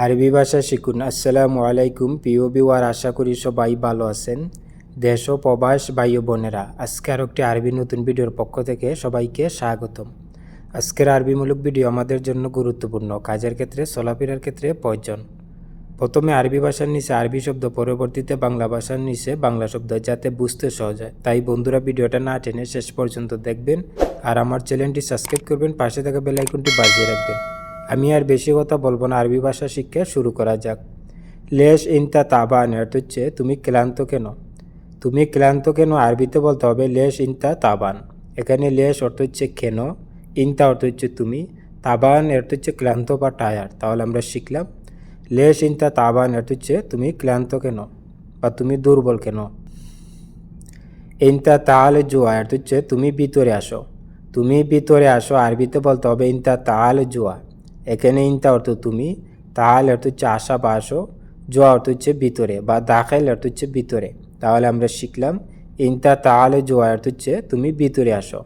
আরবি ভাষা শিখুন। আসসালামু আলাইকুম, প্রিয় বিওয়ার আশা করি সবাই ভালো আছেন। দেশ ও প্রবাস ভাই বোনেরা, আজকে আর একটি আরবি নতুন ভিডিওর পক্ষ থেকে সবাইকে স্বাগতম। আজকের আরবিমূলক ভিডিও আমাদের জন্য গুরুত্বপূর্ণ, কাজের ক্ষেত্রে, চলাফেরার ক্ষেত্রে প্রয়োজন। প্রথমে আরবি ভাষার নিচে আরবি শব্দ, পরবর্তীতে বাংলা ভাষার নিচে বাংলা শব্দ, যাতে বুঝতে সহজ হয়। তাই বন্ধুরা, ভিডিওটা না টেনে শেষ পর্যন্ত দেখবেন আর আমার চ্যানেলটি সাবস্ক্রাইব করবেন, পাশে থাকা বেল আইকনটি বাজিয়ে রাখবেন। আমি আর বেশি কথা বলব না, আরবি ভাষা শিক্ষা শুরু করা যাক। লেশ ইনতা তাবান অর্থ হচ্ছে তুমি ক্লান্ত কেন? তুমি ক্লান্ত কেন? আরবিতে বলতে হবে লেশ ইনতা তাবান। এখানে লেশ অর্থ হচ্ছে কেন, ইনতা অর্থ হচ্ছে তুমি, তাবান অর্থ হচ্ছে ক্লান্ত বা টায়ার তাহলে আমরা শিখলাম। লেশ ইনতা তাবান অর্থ হচ্ছে তুমি ক্লান্ত কেন বা তুমি দুর্বল কেন? ইনতা তাহলে জুয়া অর্থ হচ্ছে তুমি ভিতরে আসো। তুমি ভিতরে আসো, আরবিতে বলতে হবে ইনতা তাহলে জুয়া। এখানে ইনতা অর্থ তুমি, তাহলে অর্থ হচ্ছে আসো জোয়া অর্থ হচ্ছে ভিতরে বা দাখাইল অর্থ হচ্ছে ভিতরে। তাহলে আমরা শিখলাম, ইনতা তাহলে জোয়া অর্থ হচ্ছে তুমি ভিতরে আসো।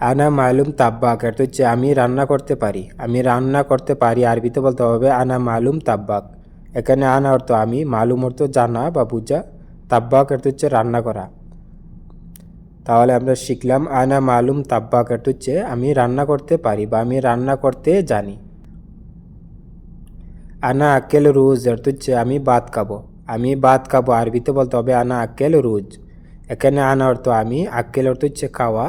আনা মালুম তাব্বাক অর্থ হচ্ছে আমি রান্না করতে পারি, আমি রান্না করতে পারি, আরবিতে বলতে হবে আনা মালুম তাব্বাক। এখানে আনা অর্থ আমি, মালুম অর্থ জানা বা বুঝা, তাব্বাক অর্থ হচ্ছে রান্না করা। তাহলে আমরা শিখলাম আনা মালুম অর্থ হচ্ছে আমি রান্না করতে পারি বা আমি রান্না করতে জানি। আনা আকেল রুজ হচ্ছে আমি ভাত খাব। আমি ভাত খাব, আরবিতে বলতে হবে আনা আক্কেল রুজ। এখানে আনা অর্থ আমি, আক্কেল অর্থ হচ্ছে খাওয়া,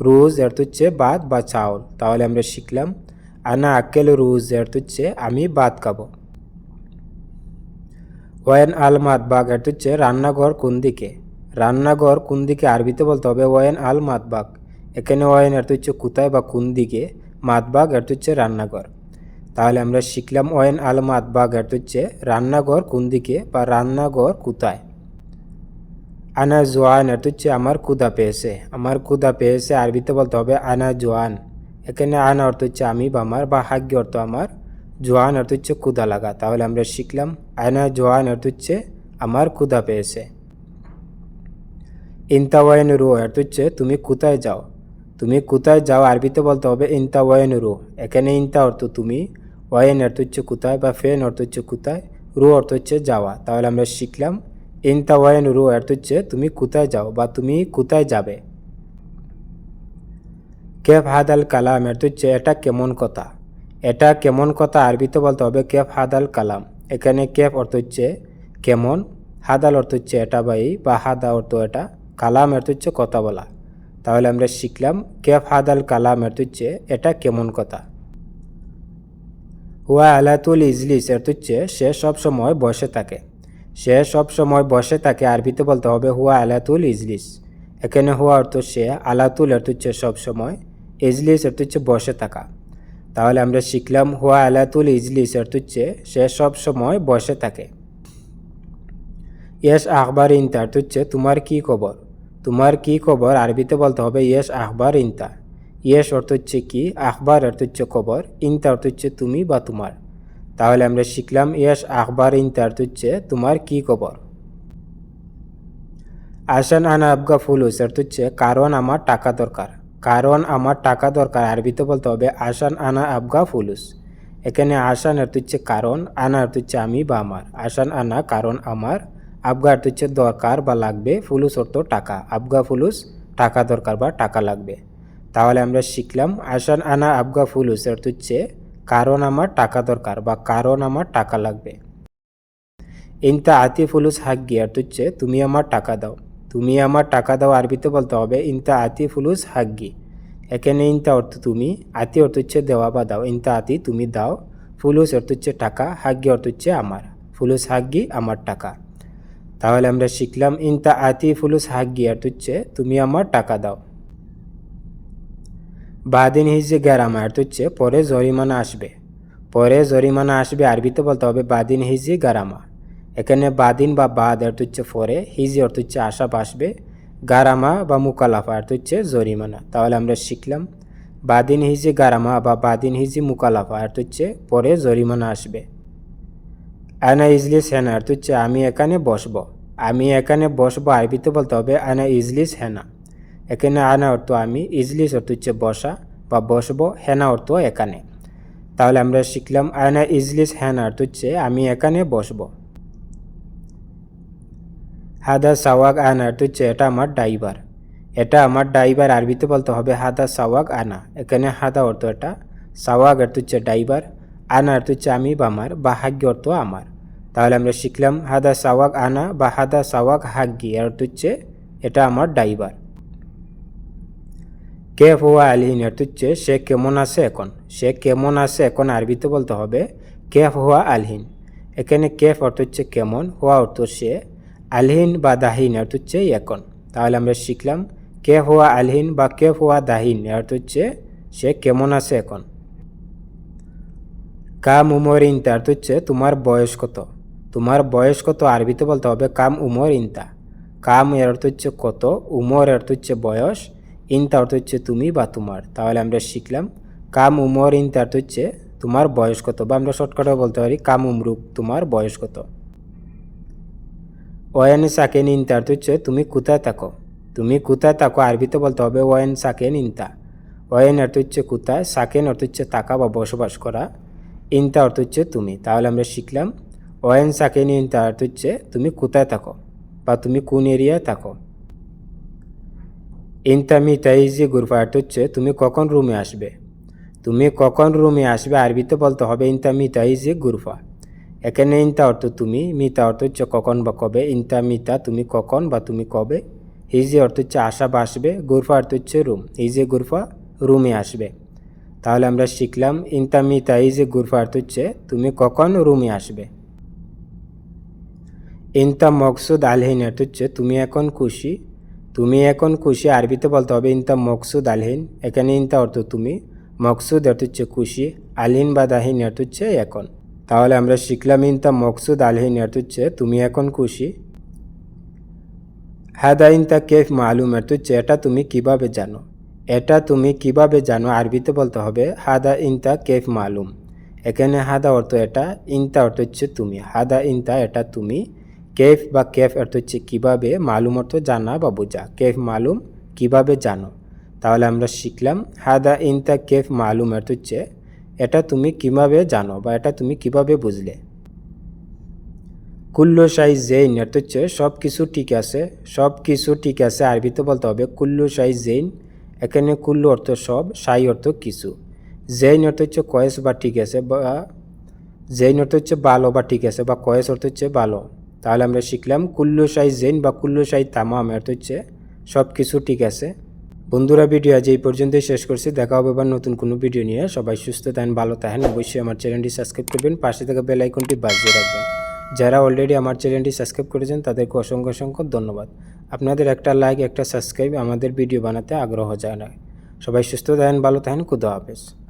রুজ অর্থ হচ্ছে ভাত বা চাউল। তাহলে আমরা শিখলাম আনা আক্কেল রুজ অর্থ হচ্ছে আমি ভাত খাব। ওয়েন আল মাতবাগ অর্থ হচ্ছে রান্নাঘর কোন দিকে? রান্নাঘর কোন দিকে আরবিতে বলতে হবে? ওয়েন আল মাতবাগ। এখানে ওয়েন অর্থ হচ্ছে কোথায় বা কোন দিকে, মাতবাগ অর্থ হচ্ছে রান্নাঘর। তাহলে আমরা শিখলাম ওয়েন আল মাতবাগ এর হচ্ছে রান্নাঘর কোন দিকে বা রান্নাঘর কোথায়। আনা জোয়ান অর্থ হচ্ছে আমার ক্ষুদা পেয়েছে। আমার ক্ষুদা পেয়েছে আরবিতে বলতে হবে আনা জোয়ান। এখানে আনা অর্থ হচ্ছে আমি বা আমার বা হাগ্য অর্থ আমার। জোয়ান অর্থ হচ্ছে ক্ষুদা লাগা। তাহলে আমরা শিখলাম আনা জোয়ান অর্থ হচ্ছে আমার ক্ষুদা পেয়েছে। ইন্তাওয়াইন রু অর্থ হচ্ছে তুমি কোথায় যাও। তুমি কোথায় যাও, আরবিতে বলতে হবে ইন্তাওয়াইন রু। এখানে ইন্তা অর্থ তুমি ওয়াইন অর্থ হচ্ছে কোথায় বা ফেন অর্থ হচ্ছে কোথায় রু অর্থ হচ্ছে যাওয়া। তাহলে আমরা শিখলাম ইন্তাওয়াইন রু অর্থ হচ্ছে তুমি কোথায় যাও বা তুমি কোথায় যাবে। কেফ হাদাল কালাম অর্থ হচ্ছে এটা কেমন কথা? এটা কেমন কথা, আরবিতে বলতে হবে, কেফ হাদাল কালাম। এখানে কেফ অর্থ হচ্ছে, কেমন। হাদাল অর্থ হচ্ছে এটা বা এই, বা হাদা অর্থ এটা। কালাম অর্থ হচ্ছে কথা বলা। তাহলে আমরা শিখলাম কেফ হাদাল কালাম অর্থ হচ্ছে এটা কেমন কথা? হুয়া আলাতুল ইজলিস অর্থ হচ্ছে সে সব সময় বসে থাকে। সে সব সময় বসে থাকে, আরবিতে বলতে হবে হুয়া আলাতুল ইজলিস। এখানে হুয়া অর্থ সে, আলাতুল অর্থ হচ্ছে সব সময়, ইজলিস অর্থ হচ্ছে বসে থাকা। তাহলে আমরা শিখলাম হুয়া আলাতুল ইজলিস অর্থ হচ্ছে সে সব সময় বসে থাকে। ইয়েস আখবার ইন্তা অর্থ হচ্ছে তোমার কি খবর? তোমার কি খবর? আরবিতে বলতে হবে ইয়েস আহবার ইন্তা। ইয়েস অর্থ হচ্ছে কি? আহবার অর্থ হচ্ছে খবর। ইন্তা অর্থ হচ্ছে তুমি বা তোমার। তাহলে আমরা শিখলাম ইয়েস আহবার ইন্তা অর্থ হচ্ছে তোমার কি খবর? আসান আনা আবগা ফুলুস অর্থ হচ্ছে, কারণ আমার টাকা দরকার। কারণ আমার টাকা দরকার আরবিতে বলতে হবে আসান আনা আবগা ফুলুস। এখানে আসান অর্থ হচ্ছে কারণ, আনা অর্থ হচ্ছে আমি বা আমার। আসান আনা কারণ আমার আবগা অর্থ হচ্ছে দরকার বা লাগবে, ফুলুস অর্থ টাকা। আবগা ফুলুস, টাকা দরকার বা টাকা লাগবে। তাহলে আমরা শিখলাম আসান আনা আবগা ফুলুস অর্থ হচ্ছে কারণ আমার টাকা দরকার বা কারণ আমার টাকা লাগবে। ইনতা আতি ফুলুস হাগ্গি অর্থ হচ্ছে তুমি আমার টাকা দাও। তুমি আমার টাকা দাও আরবিতে বলতে হবে, ইনতা আতি ফুলুস হাগ্গি। এখানে ইনতা অর্থ তুমি, আতি অর্থ হচ্ছে দেওয়া বা দাও। ইনতা আতি তুমি দাও, ফুলুস অর্থ হচ্ছে টাকা, হাগ্গি অর্থ হচ্ছে আমার। ফুলুস হাগ্গি, আমার টাকা। তাহলে আমরা শিখলাম ইনতা আতি ফুলুস হাগ্গি অর্থ তুচ্ছে তুমি আমার টাকা দাও। বাদিন হিজে গ্যারামা অর্থ হচ্ছে, পরে জরিমানা আসবে। পরে জরিমানা আসবে, আরবিতে বলতে হবে, বাদিন হিজি গারামা এখানে বাদিন বা বাদ অর্থ হচ্ছে পরে হিজি অর্থ হচ্ছে আশা আসবে। গারামা বা মুকালাফা অর্থ হচ্ছে, জরিমানা। তাহলে আমরা শিখলাম, বাদিন হিজি গারামা বা বাদিন হিজি মুকালাফা অর্থ হচ্ছে, পরে জরিমানা আসবে। আনা ইজলিস হেনা অর্থ হচ্ছে আমি এখানে বসবো। আমি এখানে বসবো আরবিতে বলতে হবে, আনা ইজলিস হেনা। এখানে আনা অর্থ আমি, ইজলিস অর্থ হচ্ছে বসা বা বসবো, হেনা অর্থ এখানে। তাহলে আমরা শিখলাম আয়না ইজলিস হ্যান অর্থ হচ্ছে আমি এখানে বসবো। হাদা সাওয়াগ আনা অর্থ হচ্ছে এটা আমার ড্রাইভার। এটা আমার ড্রাইভার আরবিতে বলতে হবে, হাদা সাওয়াগ আনা। এখানে হাদা অর্থ এটা সাওয়াগ অর্থ হচ্ছে ড্রাইভার। আনা অর্থ হচ্ছে আমি বা আমার, বা হাগ্য অর্থ আমার। তাহলে আমরা শিখলাম, হাদা সাওয়াক আনা বা হাদা সাওয়াক হাগ্গি এর অর্থ হচ্ছে এটা আমার ড্রাইভার। কেফ হুয়া আলহিন অর্থ হচ্ছে সে কেমন আছে এখন। সে কেমন আছে এখন আরবিতে বলতে হবে কেফ হুয়া আলহীন এখানে কেফ অর্থ হচ্ছে কেমন, হুয়া অর্থ সে, আলহীন বা দাহিন অর্থ হচ্ছে এখন। তাহলে আমরা শিখলাম কেফ হুয়া আলহীন বা কেফ হুয়া দাহিন অর্থ হচ্ছে সে কেমন আছে এখন। কাম উমর ইনতা অর্থ হচ্ছে তোমার বয়স কত? তোমার বয়স কত আরবিতে বলতে হবে কাম উমর ইনতা। কাম এর অর্থ হচ্ছে কত, উমর অর্থ হচ্ছে বয়স, ইনতা অর্থ হচ্ছে তুমি বা তোমার। তাহলে আমরা শিখলাম, কাম উমর ইনতা অর্থ হচ্ছে তোমার বয়স কত, বা আমরা শর্টকাটে বলতে পারি কাম উমরুক তোমার বয়স কত। ওয়েন সাকেন ইনতা অর্থ হচ্ছে তুমি কোথায় থাকো। তুমি কোথায় থাকো আরবিতে বলতে হবে ওয়েন সাকেন ইনতা। ওয়েন অর্থ হচ্ছে কোথায়, সাকেন অর্থ হচ্ছে থাকা বা বসবাস করা। ইনতা অর্থ হচ্ছে তুমি। তাহলে আমরা শিখলাম ওয়েন সাকেন ইনতা অর্থ হচ্ছে তুমি কোথায় থাকো বা তুমি কোন এরিয়ায় থাকো। ইনতামি তাইজি গুরফা অর্থ হচ্ছে তুমি কখন রুমে আসবে। তুমি কখন রুমে আসবে আরবিতে বলতে হবে ইনতা ইনতামি তাইজি গুরফা এখানে ইনতা অর্থ তুমি, মিতা অর্থ হচ্ছে কখন বা কবে, ইনতা মিতা তুমি কখন বা তুমি কবে। হিজি অর্থ হচ্ছে আসা বা আসবে গুরফা অর্থ হচ্ছে রুম। হিজে গুরফা রুমে আসবে। তাহলে আমরা শিখলাম ইনতা মিতা হিজে গুরফা অর্থ হচ্ছে তুমি কখন রুমে আসবে। ইনতা মকসুদ আলহিন অর্থ হচ্ছে তুমি এখন খুশি, তুমি এখন খুশি, আরবিতে বলতে হবে ইনতা মকসুদ আলহিন এখানে ইনতা অর্থ তুমি মকসুদ অর্থ হচ্ছে খুশি আলহিন বা দাহিন অর্থ হচ্ছে এখন। তাহলে আমরা শিখলাম ইনতা মকসুদ আলহিন অর্থ হচ্ছে তুমি এখন খুশি। হাদা ইনতা কেফ মালুম অর্থ হচ্ছে এটা তুমি কীভাবে জানো। এটা তুমি কীভাবে জানো আরবিতে বলতে হবে? হাদা ইনতা কেফ মালুম এখানে হাদা অর্থ এটা, ইনতা অর্থ হচ্ছে তুমি। হাদা ইনতা এটা তুমি। কেফ বা কেফ অর্থ হচ্ছে কীভাবে, মালুম অর্থ জানা বা বোঝা। কেফ মালুম কীভাবে জানো? তাহলে আমরা শিখলাম, হাদা ইনতা কেফ মালুম অর্থ হচ্ছে, এটা তুমি কীভাবে জানো বা এটা তুমি কীভাবে বুঝলে? কুল্লু সাই জেইন অর্থ হচ্ছে সব কিছু ঠিক আছে সব কিছু ঠিক আছে। আরবিতে বলতে হবে, কুল্লু সাই জেইন এখানে কুল্লু অর্থ সব, সাই অর্থ কিছু। জেইন অর্থ হচ্ছে কয়েস বা ঠিক আছে বা জেইন অর্থ হচ্ছে ভালো বা ঠিক আছে বা কয়েস অর্থ হচ্ছে ভালো তাহলে আমরা শিখলাম কুল্লু, সাই জেন বা কুল্লু, সাই, তামাম অর্থ হচ্ছে সব কিছু ঠিক আছে। বন্ধুরা, ভিডিও আজ এই পর্যন্তই শেষ করছি। দেখা হবে এবার নতুন কোনো ভিডিও নিয়ে। সবাই সুস্থ থাকেন, ভালো থাকেন। অবশ্যই আমার চ্যানেলটি সাবস্ক্রাইব করবেন। পাশে থাকা বেল আইকনটি বাজিয়ে রাখবেন। যারা অলরেডি আমার চ্যানেলটি সাবস্ক্রাইব করেছেন, তাদেরকে অসংখ্য অসংখ্য ধন্যবাদ। আপনাদের একটা লাইক একটা সাবস্ক্রাইব আমাদের ভিডিও বানাতে আগ্রহ জানায়। সবাই সুস্থ থাকেন, ভালো থাকেন, খুদা হাফেজ।